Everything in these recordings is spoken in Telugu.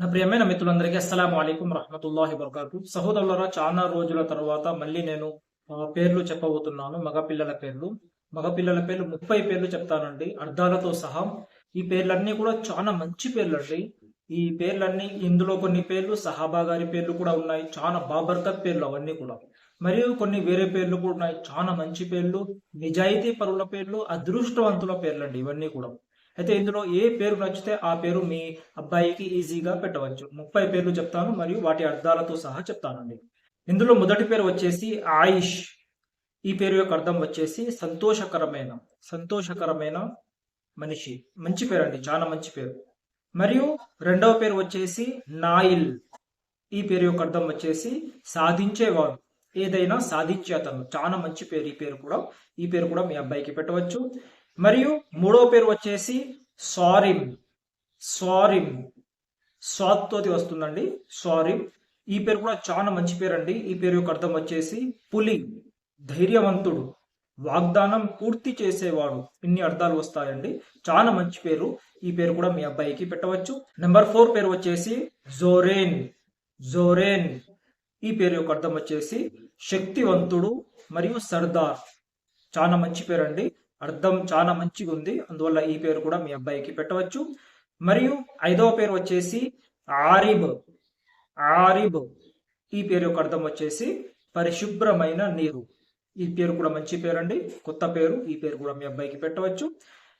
నా ప్రియమైన మిత్రులందరికీ అస్సలం అయికం రహమతుల్లాహి బర్కాకు సహోదరులరా చాలా రోజుల తర్వాత మళ్ళీ నేను పేర్లు చెప్పబోతున్నాను మగపిల్లల పేర్లు. మగపిల్లల పేర్లు ముప్పై పేర్లు చెప్తానండి. అర్థాలతో సహా ఈ పేర్లన్నీ కూడా చాలా మంచి పేర్లు అండి ఈ పేర్లన్నీ ఇందులో కొన్ని పేర్లు సహాబా గారి పేర్లు కూడా ఉన్నాయి. చాలా బాబర్కత్ పేర్లు అవన్నీ కూడా. మరియు కొన్ని వేరే పేర్లు కూడా ఉన్నాయి. చాలా మంచి పేర్లు నిజాయితీ పరుల పేర్లు అదృష్టవంతుల పేర్లు అండి ఇవన్నీ కూడా. అయితే ఇందులో ఏ పేరు నచ్చితే ఆ పేరు మీ అబ్బాయికి ఈజీగా పెట్టవచ్చు. ముప్పై పేర్లు చెప్తాను మరియు వాటి అర్థాలతో సహా చెప్తానండి. ఇందులో మొదటి పేరు వచ్చేసి ఆయిష్. ఈ పేరు యొక్క అర్థం వచ్చేసి సంతోషకరమైన సంతోషకరమైన మనిషి. మంచి పేరు అండి చాలా మంచి పేరు. మరియు రెండవ పేరు వచ్చేసి నాయిల్. ఈ పేరు యొక్క అర్థం వచ్చేసి సాధించేవాడు ఏదైనా సాధించే అతను చాలా మంచి పేరు ఈ పేరు కూడా. ఈ పేరు కూడా మీ అబ్బాయికి పెట్టవచ్చు. మరియు మూడో పేరు వచ్చేసి సారిమ్. సారిమ్. స్వాత్ తోటి వస్తుందండి. సారిమ్. ఈ పేరు కూడా చాలా మంచి పేరు అండి ఈ పేరు యొక్క అర్థం వచ్చేసి పులి ధైర్యవంతుడు వాగ్దానం పూర్తి చేసేవాడు. ఇన్ని అర్థాలు వస్తాయండి. చాలా మంచి పేరు. ఈ పేరు కూడా మీ అబ్బాయికి పెట్టవచ్చు. నెంబర్ ఫోర్ పేరు వచ్చేసి జోరేన్. జోరేన్. ఈ పేరు యొక్క అర్థం వచ్చేసి శక్తివంతుడు మరియు సర్దార్. చాలా మంచి పేరు అండి అర్థం చాలా మంచిగా ఉంది. అందువల్ల ఈ పేరు కూడా మీ అబ్బాయికి పెట్టవచ్చు. మరియు ఐదవ పేరు వచ్చేసి ఆరిబ్. ఆరిబ్. ఈ పేరు యొక్క అర్థం వచ్చేసి పరిశుభ్రమైన నీరు. ఈ పేరు కూడా మంచి పేరు అండి కొత్త పేరు. ఈ పేరు కూడా మీ అబ్బాయికి పెట్టవచ్చు.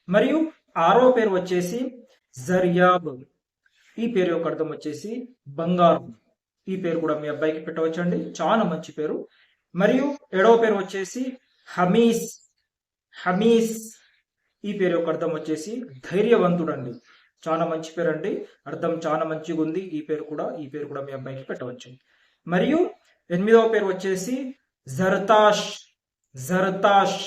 మరియు ఆరో పేరు వచ్చేసి జర్యాబ్. ఈ పేరు యొక్క అర్థం వచ్చేసి బంగారం. ఈ పేరు కూడా మీ అబ్బాయికి పెట్టవచ్చు అండి చాలా మంచి పేరు. మరియు ఏడవ పేరు వచ్చేసి హమీస్. హమీస్ ఈ పేరు యొక్క అర్థం వచ్చేసి ధైర్యవంతుడు అండి చాలా మంచి పేరు అండి అర్థం చాలా మంచిగా ఉంది. ఈ పేరు కూడా ఈ పేరు కూడా మీ అబ్బాయికి పెట్టవచ్చు. మరియు ఎనిమిదవ పేరు వచ్చేసి జర్తాష్ జర్తాష్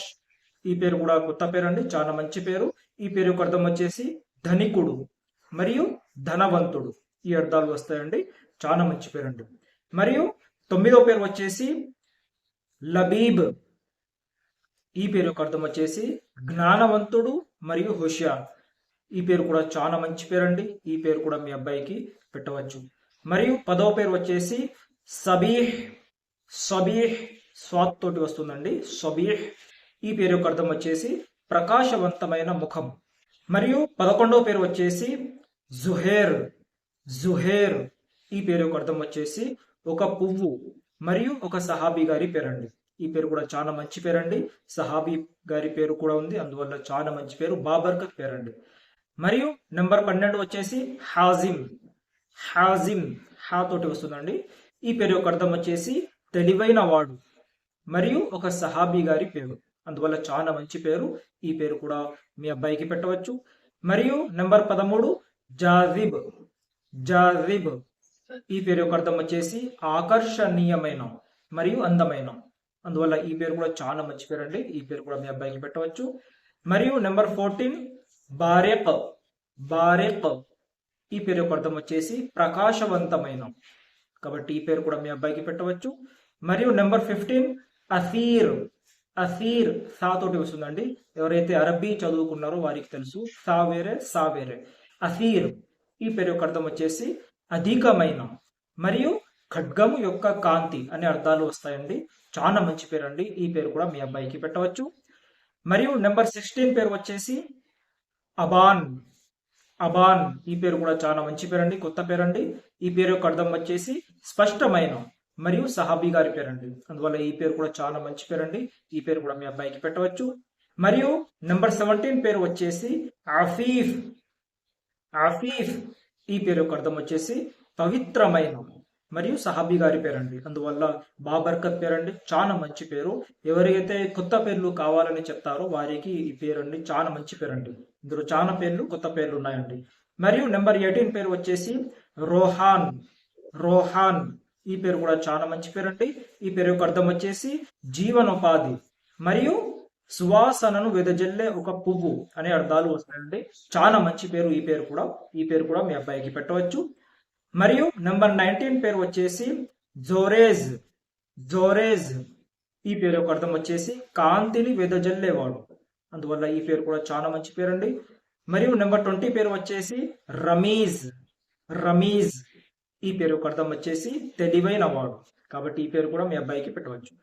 ఈ పేరు కూడా కొత్త పేరు అండి చాలా మంచి పేరు. ఈ పేరు యొక్క అర్థం వచ్చేసి ధనికుడు మరియు ధనవంతుడు. ఈ అర్థాలు వస్తాయండి. చాలా మంచి పేరు అండి మరియు తొమ్మిదవ పేరు వచ్చేసి లబీబ్. ఈ పేరు యొక్క అర్థం వచ్చేసి జ్ఞానవంతుడు మరియు హుషియార్. ఈ పేరు కూడా చాలా మంచి పేరు అండి ఈ పేరు కూడా మీ అబ్బాయికి పెట్టవచ్చు. మరియు పదవ పేరు వచ్చేసి సబీహ్ సబీహ్ స్వాత్ తోటి వస్తుందండి. సబీహ్. ఈ పేరు యొక్క అర్థం వచ్చేసి ప్రకాశవంతమైన ముఖం. మరియు పదకొండవ పేరు వచ్చేసి జుహేర్ జుహేర్. ఈ పేరు యొక్క అర్థం వచ్చేసి ఒక పువ్వు మరియు ఒక సహాబీ గారి పేరండి. ఈ పేరు కూడా చాలా మంచి పేరు అండి సహాబీ గారి పేరు కూడా ఉంది. అందువల్ల చాలా మంచి పేరు. బాబర్కత్ అండి మరియు నెంబర్ పన్నెండు వచ్చేసి హాజిమ్. హాజిమ్. హా తోటి వస్తుందండి. ఈ పేరు యొక్క అర్థం వచ్చేసి తెలివైన వాడు. మరియు ఒక సహాబీ గారి పేరు. అందువల్ల చాలా మంచి పేరు. ఈ పేరు కూడా మీ అబ్బాయికి పెట్టవచ్చు. మరియు నెంబర్ పదమూడు జాజిబ్. జాజిబ్. ఈ పేరు యొక్క అర్థం వచ్చేసి ఆకర్షణీయమైన మరియు అందమైన. అందువల్ల ఈ పేరు కూడా చాలా మంచి పేరు అండి ఈ పేరు కూడా మీ అబ్బాయికి పెట్టవచ్చు. మరియు నెంబర్ ఫోర్టీన్ బారెక్ బారెక్. ఈ పేరు యొక్క అర్థం వచ్చేసి ప్రకాశవంతమైన. కాబట్టి ఈ పేరు కూడా మీ అబ్బాయికి పెట్టవచ్చు. మరియు నెంబర్ ఫిఫ్టీన్ అసీర్. అసీర్ సా తోటి వస్తుందండి. ఎవరైతే అరబీ చదువుకున్నారో వారికి తెలుసు. సా వేరే సా వేరే అసీర్. ఈ పేరు యొక్క అర్థం వచ్చేసి అధికమైన. మరియు ఖడ్గము యొక్క కాంతి అనే అర్థాలు వస్తాయండి. చాలా మంచి పేరు అండి ఈ పేరు కూడా మీ అబ్బాయికి పెట్టవచ్చు. మరియు నెంబర్ సిక్స్టీన్ పేరు వచ్చేసి అబాన్. అబాన్. ఈ పేరు కూడా చాలా మంచి పేరండి. కొత్త పేరు అండి ఈ పేరు యొక్క అర్థం వచ్చేసి స్పష్టమైన మరియు సహాబీ గారి పేరండి. అందువల్ల ఈ పేరు కూడా చాలా మంచి పేరు అండి ఈ పేరు కూడా మీ అబ్బాయికి పెట్టవచ్చు. మరియు నెంబర్ సెవెంటీన్ పేరు వచ్చేసి ఆఫీఫ్. ఆఫీఫ్. ఈ పేరు యొక్క అర్థం వచ్చేసి పవిత్రమైన. మరియు సహాబీ గారి పేరండి. అందువల్ల బాబర్కత్ పేరండి. చాలా మంచి పేరు. ఎవరైతే కొత్త పేర్లు కావాలని చెప్తారో వారికి ఈ పేరండి. చాలా మంచి పేరండి. ఇందులో చాలా పేర్లు కొత్త పేర్లు ఉన్నాయండి. మరియు నెంబర్ ఎయిటీన్ పేరు వచ్చేసి రోహాన్. రోహాన్. ఈ పేరు కూడా చాలా మంచి పేరండి. ఈ పేరు యొక్క అర్థం వచ్చేసి జీవనోపాధి. మరియు సువాసనను వెదజల్లే ఒక పువ్వు అనే అర్థాలు వస్తాయండి. చాలా మంచి పేరు ఈ పేరు కూడా. ఈ పేరు కూడా మీ అబ్బాయికి పెట్టవచ్చు. మరియు నెంబర్ నైన్టీన్ పేరు వచ్చేసి జోరేజ్ జోరేజ్. ఈ పేరు యొక్క అర్థం వచ్చేసి కాంతిని వెదజల్లేవాడు అందువల్ల ఈ పేరు కూడా చాలా మంచి పేరు అండి మరియు నెంబర్ ట్వంటీ పేరు వచ్చేసి రమీజ్ రమీజ్. ఈ పేరు యొక్క అర్థం వచ్చేసి తెలివైన వాడు. కాబట్టి ఈ పేరు కూడా మీ అబ్బాయికి పెట్టవచ్చు.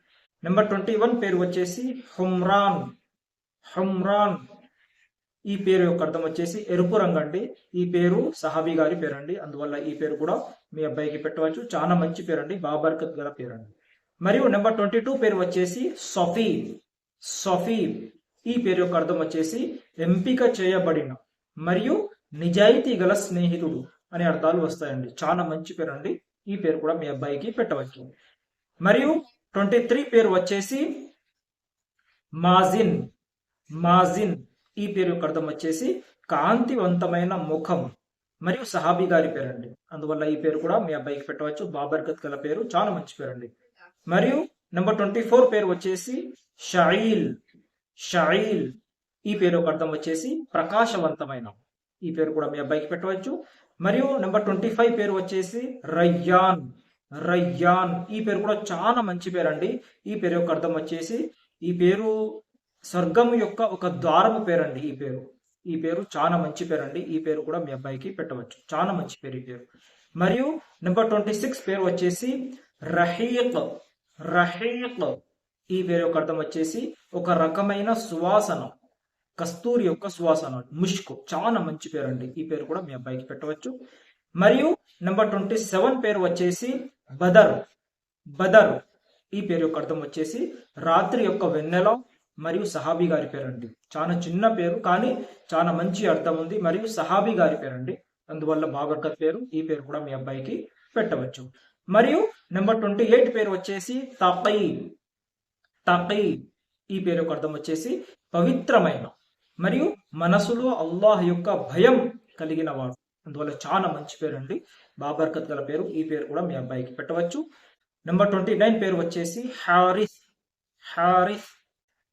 నెంబర్ ట్వంటీ వన్ పేరు వచ్చేసి హుమ్రాన్ హుమ్రాన్. ఈ పేరు యొక్క అర్థం వచ్చేసి ఎరుపు రంగు అండి. ఈ పేరు సహాబీ గారి పేరు అండి అందువల్ల ఈ పేరు కూడా మీ అబ్బాయికి పెట్టవచ్చు. చాలా మంచి పేరు అండి బాబర్కత్ గల పేరు అండి మరియు నెంబర్ ట్వంటీ టూ పేరు వచ్చేసి సఫీ. సఫీ. ఈ పేరు యొక్క అర్థం వచ్చేసి ఎంపిక చేయబడిన మరియు నిజాయితీ గల స్నేహితుడు అనే అర్థాలు వస్తాయండి. చాలా మంచి పేరు అండి ఈ పేరు కూడా మీ అబ్బాయికి పెట్టవచ్చు. మరియు ట్వంటీ త్రీ పేరు వచ్చేసి మాజిన్. మాజిన్. ఈ పేరు యొక్క అర్థం వచ్చేసి కాంతివంతమైన ముఖం. మరియు సహాబీ గారి పేరండి. అందువల్ల ఈ పేరు కూడా మీ అబ్బాయికి పెట్టవచ్చు. బాబర్గత్ గల పేరు చాలా మంచి పేరు అండి మరియు నెంబర్ ట్వంటీ ఫోర్ పేరు వచ్చేసి షాయిల్ షాయిల్ ఈ పేరు ఒక అర్థం వచ్చేసి ప్రకాశవంతమైన. ఈ పేరు కూడా మీ అబ్బాయికి పెట్టవచ్చు. మరియు నెంబర్ ట్వంటీ ఫైవ్ పేరు వచ్చేసి రయ్యాన్. రయ్యాన్. ఈ పేరు కూడా చాలా మంచి పేరు అండి ఈ పేరు యొక్క అర్థం వచ్చేసి ఈ పేరు స్వర్గం యొక్క ఒక ద్వారము పేరండి ఈ పేరు. ఈ పేరు చాలా మంచి పేరు అండి ఈ పేరు కూడా మీ అబ్బాయికి పెట్టవచ్చు. చాలా మంచి పేరు ఈ పేరు. మరియు నెంబర్ ట్వంటీ సిక్స్ పేరు వచ్చేసి రహీక్. రహీక్. ఈ పేరు యొక్క అర్థం వచ్చేసి ఒక రకమైన సువాసన. కస్తూరి యొక్క సువాసన. ముష్కు. చాలా మంచి పేరు అండి ఈ పేరు కూడా మీ అబ్బాయికి పెట్టవచ్చు. మరియు నెంబర్ ట్వంటీ సెవెన్ పేరు వచ్చేసి బదర్. బదర్. ఈ పేరు యొక్క అర్థం వచ్చేసి రాత్రి యొక్క వెన్నెల మరియు సహాబీ గారి పేరు అండి చాలా చిన్న పేరు కానీ చాలా మంచి అర్థం ఉంది. మరియు సహాబీ గారి పేరు అండి అందువల్ల బాబర్కత్ పేరు ఈ పేరు కూడా మీ అబ్బాయికి పెట్టవచ్చు. మరియు నెంబర్ ట్వంటీ ఎయిట్ పేరు వచ్చేసి తపై తపై ఈ పేరు యొక్క అర్థం వచ్చేసి పవిత్రమైన మరియు మనసులో అల్లాహ్ యొక్క భయం కలిగిన వాడు. అందువల్ల చాలా మంచి పేరు అండి బాబర్కత్ గల పేరు ఈ పేరు కూడా మీ అబ్బాయికి పెట్టవచ్చు. నెంబర్ ట్వంటీ నైన్ పేరు వచ్చేసి హారిస్. హారిస్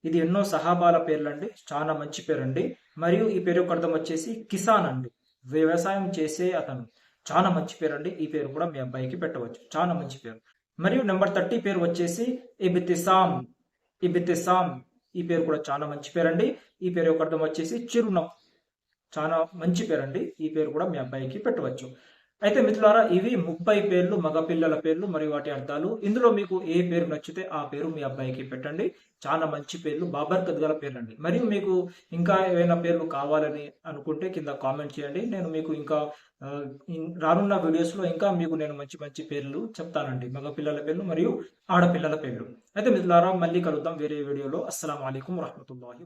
ఇది ఎన్నో సహాబాల పేర్లు అండి చాలా మంచి పేరండి. మరియు ఈ పేరు యొక్క అర్థం వచ్చేసి కిసాన్ అండి. వ్యవసాయం చేసే అతను. చాలా మంచి పేరు అండి ఈ పేరు కూడా మీ అబ్బాయికి పెట్టవచ్చు. చాలా మంచి పేరు. మరియు నెంబర్ థర్టీ పేరు వచ్చేసి ఇబితిసాం ఇబితిసాం ఈ పేరు కూడా చాలా మంచి పేరండి. ఈ పేరు యొక్క అర్థం వచ్చేసి చిరునం చాలా మంచి పేరు అండి ఈ పేరు కూడా మీ అబ్బాయికి పెట్టవచ్చు. అయితే మిత్రులారా ఇవి ముప్పై పేర్లు మగపిల్లల పేర్లు మరియు వాటి అర్థాలు. ఇందులో మీకు ఏ పేరు నచ్చితే ఆ పేరు మీ అబ్బాయికి పెట్టండి. చాలా మంచి పేర్లు బాబర్కత్ గల పేర్లు అండి మరియు మీకు ఇంకా ఏవైనా పేర్లు కావాలని అనుకుంటే కింద కామెంట్ చేయండి. నేను మీకు ఇంకా రానున్న వీడియోస్లో ఇంకా మీకు నేను మంచి మంచి పేర్లు చెప్తానండి. మగపిల్లల పేర్లు మరియు ఆడపిల్లల పేర్లు. అయితే మిత్రులారా మళ్ళీ కలుద్దాం వేరే వీడియోలో. అస్సలం అయికం వరహమతుల్లాహి